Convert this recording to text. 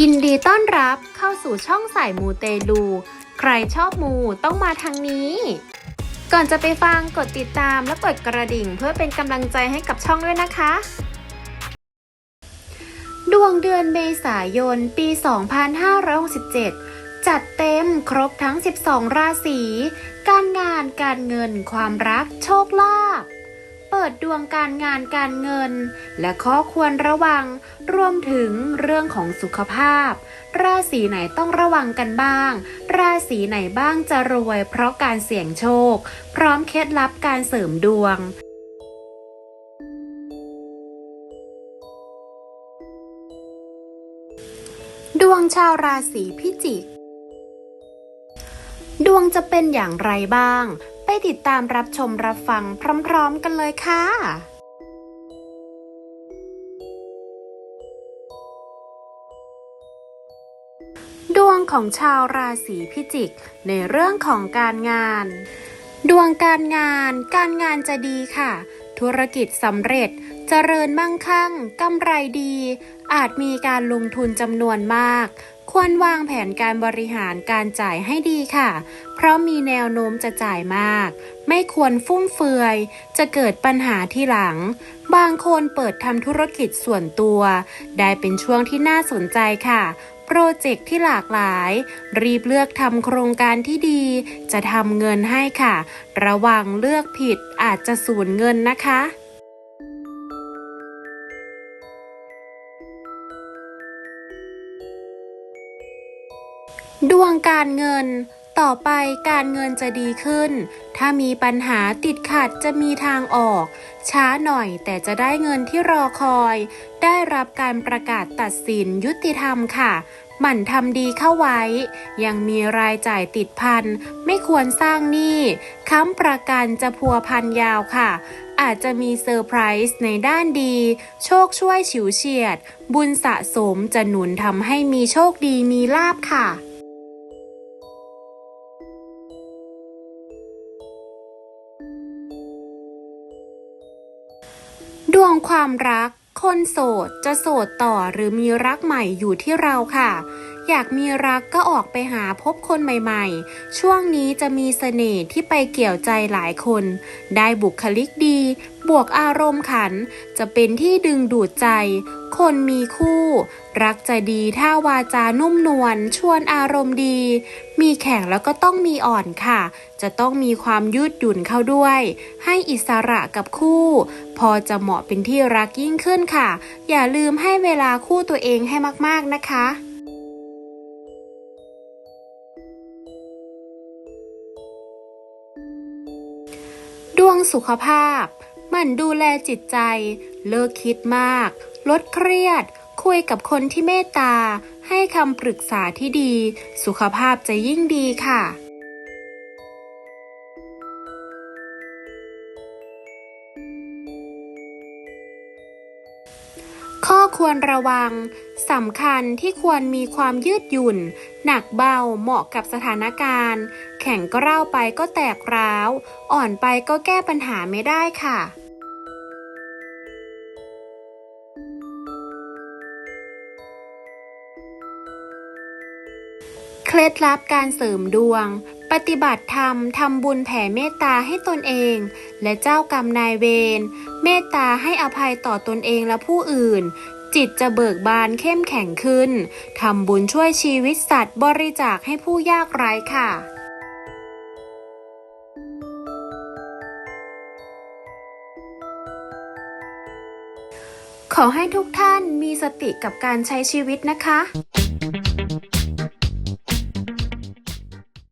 ยินดีต้อนรับเข้าสู่ช่องสายมูเตลู ใครชอบมูต้องมาทางนี้ ก่อนจะไปฟังกดติดตามและกดกระดิ่งเพื่อเป็นกำลังใจให้กับช่องด้วยนะคะ ดวงเดือนเมษายน ปี 2567 จัดเต็มครบทั้ง 12 ราศี การงานการเงินความรักโชคลาภ เปิดดวงการงานการเงิน และข้อควรระวัง รวมถึงเรื่องของสุขภาพ ราศีไหนต้องระวังกันบ้าง ราศีไหนบ้างจะรวยเพราะการเสี่ยงโชค พร้อมเคล็ดลับการเสริมดวงดวงชาวราศีพิจิก ดวงจะเป็นอย่างไรบ้าง ไปติดตามรับชมรับฟังพร้อม ๆ กันเลยค่ะดวงของชาวราศีพิจิก ในเรื่องของการงาน ดวงการงาน การงานจะดีค่ะ ธุรกิจสำเร็จ เจริญมั่งคั่งกำไรดี อาจมีการลงทุนจำนวนมาก ควรวางแผนการบริหารการจ่ายให้ดีค่ะ เพราะมีแนวโน้มจะจ่ายมาก ไม่ควรฟุ่มเฟือย จะเกิดปัญหาที่หลัง บางคนเปิดทำธุรกิจส่วนตัว ได้เป็นช่วงที่น่าสนใจค่ะโปรเจกต์ที่หลากหลาย รีบเลือกทำโครงการที่ดี จะทำเงินให้ค่ะ ระวังเลือกผิดอาจจะสูญเงินนะคะ ดวงการเงิน ต่อไปการเงินจะดีขึ้น ถ้ามีปัญหาติดขัดจะมีทางออก ช้าหน่อยแต่จะได้เงินที่รอคอย ได้รับการประกาศตัดสินยุติธรรมค่ะหมั่นทำดีเข้าไว้ ยังมีรายจ่ายติดพัน ไม่ควรสร้างหนี้ค้ำประกันจะพัวพันยาวค่ะ อาจจะมีเซอร์ไพรส์ในด้านดี โชคช่วยฉิวเฉียด บุญสะสมจะหนุนทำให้มีโชคดีมีลาบค่ะ ดวงความรัก คนโสดจะโสดต่อหรือมีรักใหม่อยู่ที่เราค่ะ อยากมีรักก็ออกไปหาพบคนใหม่ๆ ช่วงนี้จะมีเสน่ห์ที่ไปเกี่ยวใจหลายคน ได้บุคลิกดี บวกอารมณ์ขัน จะเป็นที่ดึงดูดใจ คนมีคู่ รักจะดีถ้าวาจานุ่มนวล ชวนอารมณ์ดี มีแข็งแล้วก็ต้องมีอ่อนค่ะ จะต้องมีความยืดหยุ่นเข้าด้วย ให้อิสระกับคู่ พอจะเหมาะเป็นที่รักยิ่งขึ้นค่ะ อย่าลืมให้เวลาคู่ตัวเองให้มากๆนะคะ ดวงสุขภาพ มันดูแลจิตใจ เลิกคิดมาก ลดเครียด คุยกับคนที่เมตตา ให้คำปรึกษาที่ดี สุขภาพจะยิ่งดีค่ะ ควรระวังสำคัญที่ควรมีความยืดหยุ่น หนักเบาเหมาะกับสถานการณ์ แข็งก็เร่าไปก็แตกร้าว อ่อนไปก็แก้ปัญหาไม่ได้ค่ะเคล็ดลับการเสริมดวง ปฏิบัติธรรมทำบุญแผ่เมตตาให้ตนเอง และเจ้ากรรมนายเวร เมตตาให้อภัยต่อตนเองและผู้อื่น จิตจะเบิกบานเข้มแข็งขึ้นทำบุญช่วยชีวิตสัตว์บริจาคให้ผู้ยากไร้ค่ะ ขอให้ทุกท่านมีสติกับการใช้ชีวิตนะคะ